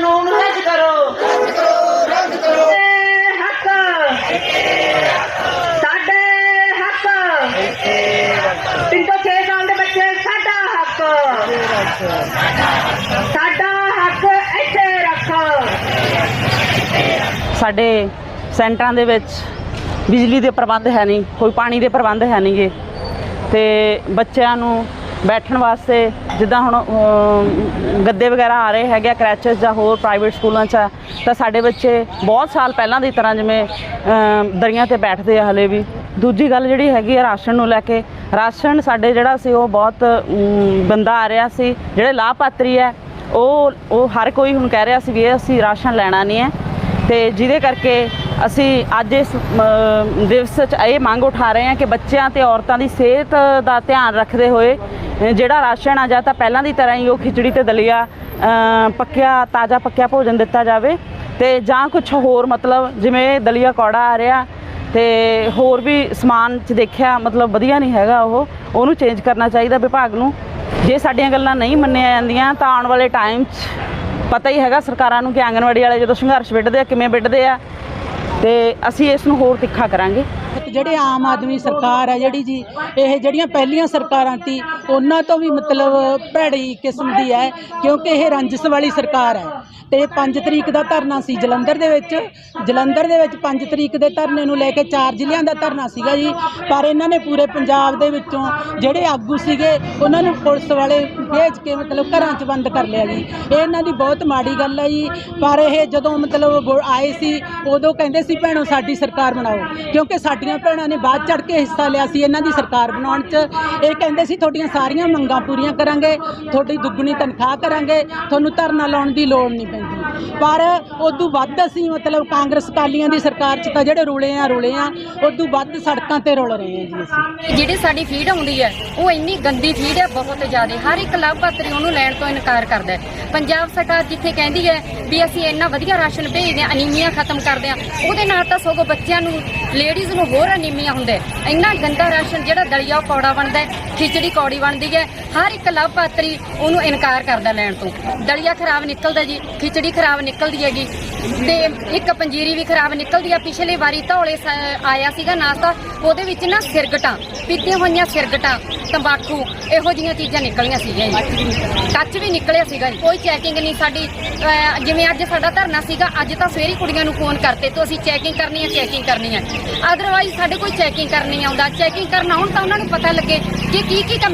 ਕਾਨੂੰਨ ਰੱਦ ਕਰੋ। ਸਾਡੇ ਹੱਕ। ਸਾਡੇ ਹੱਕ। ਤਿੰਨ ਤੋਂ ਛੇ ਸਾਲ ਦੇ ਬੱਚੇ ਸਾਡਾ ਹੱਕ। ਸਾਡਾ ਹੱਕ ਇੱਥੇ ਰੱਖੋ। ਸਾਡੇ ਸੈਂਟਰਾਂ ਦੇ ਵਿੱਚ ਬਿਜਲੀ ਦੇ ਪ੍ਰਬੰਧ ਹੈ ਨਹੀਂ ਕੋਈ ਪਾਣੀ ਦੇ ਪ੍ਰਬੰਧ ਹੈ ਨਹੀਂਗੇ। ਤੇ ਬੱਚਿਆਂ ਨੂੰ ਬੈਠਣ ਵਾਸਤੇ, ਜਿੱਦਾਂ ਹੁਣ ਗੱਦੇ ਵਗੈਰਾ ਆ ਰਹੇ ਹੈਗੇ ਕਰੈਚਸ ਜਾਂ ਹੋਰ ਪ੍ਰਾਈਵੇਟ ਸਕੂਲਾਂ 'ਚ, ਤਾਂ ਸਾਡੇ ਬੱਚੇ ਬਹੁਤ ਸਾਲ ਪਹਿਲਾਂ ਦੀ ਤਰ੍ਹਾਂ ਜਿਵੇਂ ਦਰੀਆਂ ਤੇ ਬੈਠਦੇ ਆ ਹਲੇ ਵੀ। ਦੂਜੀ ਗੱਲ ਜਿਹੜੀ ਹੈਗੀ ਆ ਰਾਸ਼ਨ ਨੂੰ ਲੈ ਕੇ, ਰਾਸ਼ਨ ਸਾਡੇ ਜਿਹੜਾ ਸੀ ਉਹ ਬਹੁਤ ਬੰਦਾ ਆ ਰਿਹਾ ਸੀ। ਜਿਹੜੇ ਲਾਭਪਾਤਰੀ ਹੈ ਉਹ ਉਹ ਹਰ ਕੋਈ ਹੁਣ ਕਹਿ ਰਿਹਾ ਸੀ ਵੀ ਅਸੀਂ ਰਾਸ਼ਨ ਲੈਣਾ ਨਹੀਂ ਹੈ। ਤੇ ਜਿਹਦੇ ਕਰਕੇ ਅਸੀਂ ਅੱਜ ਇਸ ਦਿਵਸ 'ਚ ਇਹ ਮੰਗ ਉਠਾ ਰਹੇ ਹਾਂ ਕਿ ਬੱਚਿਆਂ ਤੇ ਔਰਤਾਂ ਦੀ ਸਿਹਤ ਦਾ ਧਿਆਨ ਰੱਖਦੇ ਹੋਏ ਜਿਹੜਾ ਰਾਸ਼ਨ ਆ ਜਾਂ ਤਾਂ ਪਹਿਲਾਂ ਦੀ ਤਰ੍ਹਾਂ ਹੀ ਉਹ ਖਿਚੜੀ ਤੇ ਦਲੀਆ ਪੱਕਿਆ, ਤਾਜ਼ਾ ਪੱਕਿਆ ਭੋਜਨ ਦਿੱਤਾ ਜਾਵੇ ਤੇ ਜਾਂ ਕੁਝ ਹੋਰ ਮਤਲਬ ਜਿਵੇਂ ਦਲੀਆ ਕੌੜਾ ਆ ਰਿਹਾ ਤੇ ਹੋਰ ਵੀ ਸਮਾਨ 'ਚ ਦੇਖਿਆ ਮਤਲਬ ਵਧੀਆ ਨਹੀਂ ਹੈਗਾ ਉਹ, ਉਹਨੂੰ ਚੇਂਜ ਕਰਨਾ ਚਾਹੀਦਾ ਵਿਭਾਗ ਨੂੰ। ਜੇ ਸਾਡੀਆਂ ਗੱਲਾਂ ਨਹੀਂ ਮੰਨੀਆਂ ਜਾਂਦੀਆਂ ਤਾਂ ਆਉਣ ਵਾਲੇ ਟਾਈਮ 'ਚ ਪਤਾ ਹੀ ਹੈਗਾ ਸਰਕਾਰਾਂ ਨੂੰ ਕਿ ਆਂਗਣਵਾੜੀ ਵਾਲੇ ਜਦੋਂ ਸੰਘਰਸ਼ ਵਿੱਢਦੇ ਆ, ਕਿਵੇਂ ਵਿੱਢਦੇ ਆ ਤੇ ਅਸੀਂ ਇਸ ਨੂੰ ਹੋਰ ਤਿੱਖਾ ਕਰਾਂਗੇ। ਜਿਹੜੇ ਆਮ ਆਦਮੀ ਸਰਕਾਰ ਹੈ ਜਿਹੜੀ ਜੀ, ਇਹ ਜਿਹੜੀਆਂ ਪਹਿਲੀਆਂ ਸਰਕਾਰਾਂ ਸੀ ਉਹਨਾਂ ਤੋਂ ਵੀ ਮਤਲਬ ਭੈੜੀ ਕਿਸਮ ਦੀ ਹੈ ਕਿਉਂਕਿ ਇਹ ਰੰਜਸ ਵਾਲੀ ਸਰਕਾਰ ਹੈ ਤੇ 5 ਤਰੀਕ ਦਾ ਧਰਨਾ ਸੀ ਜਲੰਧਰ ਦੇ ਵਿੱਚ। ਜਲੰਧਰ ਦੇ ਵਿੱਚ 5 ਤਰੀਕ ਦੇ ਧਰਨੇ ਨੂੰ ਲੈ ਕੇ ਚਾਰ ਜ਼ਿਲ੍ਹਿਆਂ ਦਾ ਧਰਨਾ ਸੀਗਾ ਜੀ। ਪਰ ਇਹਨਾਂ ਨੇ ਪੂਰੇ ਪੰਜਾਬ ਦੇ ਵਿੱਚੋਂ ਜਿਹੜੇ ਆਗੂ ਸੀਗੇ, ਉਹਨਾਂ ਨੂੰ ਪੁਲਿਸ ਵਾਲੇ ਭੇਜ ਕੇ ਮਤਲਬ ਘਰਾਂ 'ਚ ਬੰਦ ਕਰ ਲਿਆ ਜੀ। ਇਹ ਇਹਨਾਂ ਦੀ ਬਹੁਤ ਮਾੜੀ ਗੱਲ ਹੈ ਜੀ। ਪਰ ਇਹ ਜਦੋਂ ਮਤਲਬ ਵੋ- ਆਏ ਸੀ, ਉਦੋਂ ਕਹਿੰਦੇ ਸੀ, ਭੈਣੋ, ਸਾਡੀ ਸਰਕਾਰ ਬਣਾਓ। ਕਿਉਂਕਿ ਸਾਡੀਆਂ ਭੈਣਾਂ ਨੇ ਬਾਅਦ ਚੜ ਕੇ ਹਿੱਸਾ ਲਿਆ ਸੀ ਇਹਨਾਂ ਦੀ ਸਰਕਾਰ ਬਣਾਉਣ 'ਚ। ਇਹ ਕਹਿੰਦੇ ਸੀ, ਤੁਹਾਡੀਆਂ ਸਾਰੀਆਂ ਮੰਗਾਂ ਪੂਰੀਆਂ ਕਰਾਂਗੇ, ਤੁਹਾਡੀ ਦੁੱਗਣੀ ਤਨਖਾਹ ਕਰਾਂਗੇ, ਤੁਹਾਨੂੰ ਧਰਨਾ ਲਾਉਣ ਦੀ ਲੋੜ ਨਹੀਂ ਪੈਂਦੀ। ਪਰ ਉਦੋਂ ਵੱਧ ਅਸੀਂ ਮਤਲਬ ਕਾਂਗਰਸ ਅਕਾਲੀਆਂ ਦੀ ਸਰਕਾਰ 'ਚ ਤਾਂ ਜਿਹੜੇ ਰੁਲੇ ਆ ਰੁਲੇ ਆ, ਉਦੋਂ ਵੱਧ ਸੜਕਾਂ ਤੇ ਰੁਲ ਰਹੇ ਆ ਜੀ ਅਸੀਂ। ਜਿਹੜੀ ਸਾਡੀ ਫੀਡ ਆਉਂਦੀ ਹੈ, ਉਹ ਇੰਨੀ ਗੰਦੀ ਫੀਡ ਹੈ, ਬਹੁਤ ਜ਼ਿਆਦਾ। ਹਰ ਇੱਕ ਲਾਭਪਾਤਰੀ ਉਹਨੂੰ ਲੈਣ ਤੋਂ ਇਨਕਾਰ ਕਰਦਾ ਹੈ। ਪੰਜਾਬ ਸਰਕਾਰ ਜਿੱਥੇ ਕਹਿੰਦੀ ਹੈ ਵੀ ਅਸੀਂ ਇੰਨਾ ਵਧੀਆ ਰਾਸ਼ਨ ਭੇਜਦੇ ਹਾਂ, ਅਨੀਮੀਆ ਖਤਮ ਕਰਦੇ ਹਾਂ, ਉਹਦੇ ਨਾਲ ਤਾਂ ਸਗੋਂ ਬੱਚਿਆਂ ਨੂੰ ਲੇਡੀਜ਼ ਨੂੰ ਹੋਰ ਅਨੀਮੀਆ ਹੁੰਦਾ। ਹੈ ਇੰਨਾ ਗੰਦਾ ਰਾਸ਼ਨ ਜਿਹੜਾ ਦਲੀਆ ਉਹ ਕੌੜਾ ਬਣਦਾ ਹੈ, ਖਿਚੜੀ ਕੌੜੀ ਬਣਦੀ ਹੈ, ਹਰ ਇੱਕ ਲਾਭਪਾਤਰੀ ਉਹਨੂੰ ਇਨਕਾਰ ਕਰਦਾ ਲੈਣ ਤੋਂ। ਦਲੀਆ ਖਰਾਬ ਨਿਕਲਦਾ ਜੀ, ਖਿਚੜੀ ਖਰਾਬ ਨਿਕਲਦੀ ਹੈਗੀ। ਤੇ ਇੱਕ ਪੰਜੀਰੀ ਵੀ ਖਰਾਬ ਨਿਕਲਦੀ ਆ, ਪਿਛਲੀ ਵਾਰੀ ਧੌਲੇ ਸ- ਆਇਆ ਸੀਗਾ ਨਾਸਤਾ, ਉਹਦੇ ਵਿੱਚ ਨਾ ਸਿਰਗਟਾਂ, ਪੀਤੀਆਂ ਹੋਈਆਂ ਸਿਰਗਟਾਂ, ਤੰਬਾਕੂ, ਇਹੋ ਜਿਹੀਆਂ ਚੀਜ਼ਾਂ ਨਿਕਲੀਆਂ ਸੀਗੀਆਂ ਜੀ। ਕੱਚ ਵੀ ਨਿਕਲਿਆ ਸੀਗਾ ਜੀ। ਕੋਈ ਚੈਕਿੰਗ ਨਹੀਂ ਸਾਡੀ, ਅਹ, ਜਿਵੇਂ ਅੱਜ ਸਾਡਾ ਧਰਨਾ ਸੀਗਾ, ਅੱਜ ਤਾਂ ਸਵੇਰੀ ਕੁੜੀਆਂ ਨੂੰ ਫੋਨ ਕਰਤੇ, ਤੋਂ ਅਸੀਂ ਚੈਕਿੰਗ ਕਰਨੀ ਹੈ ਚੈਕਿੰਗ ਕਰਨੀ ਹੈ ਅਦਰਵਾਈਜ਼ ਸਾਡੇ ਕੋਈ ਚੈਕਿੰਗ ਕਰਨੀ ਆਉਂਦਾ। ਚੈਕਿੰਗ ਕਰਨ ਆਉਣ ਤਾਂ ਉਹਨਾਂ ਨੂੰ ਪਤਾ ਲੱਗੇ ਕਿ ਕੀ ਕੀ ਕਮੀ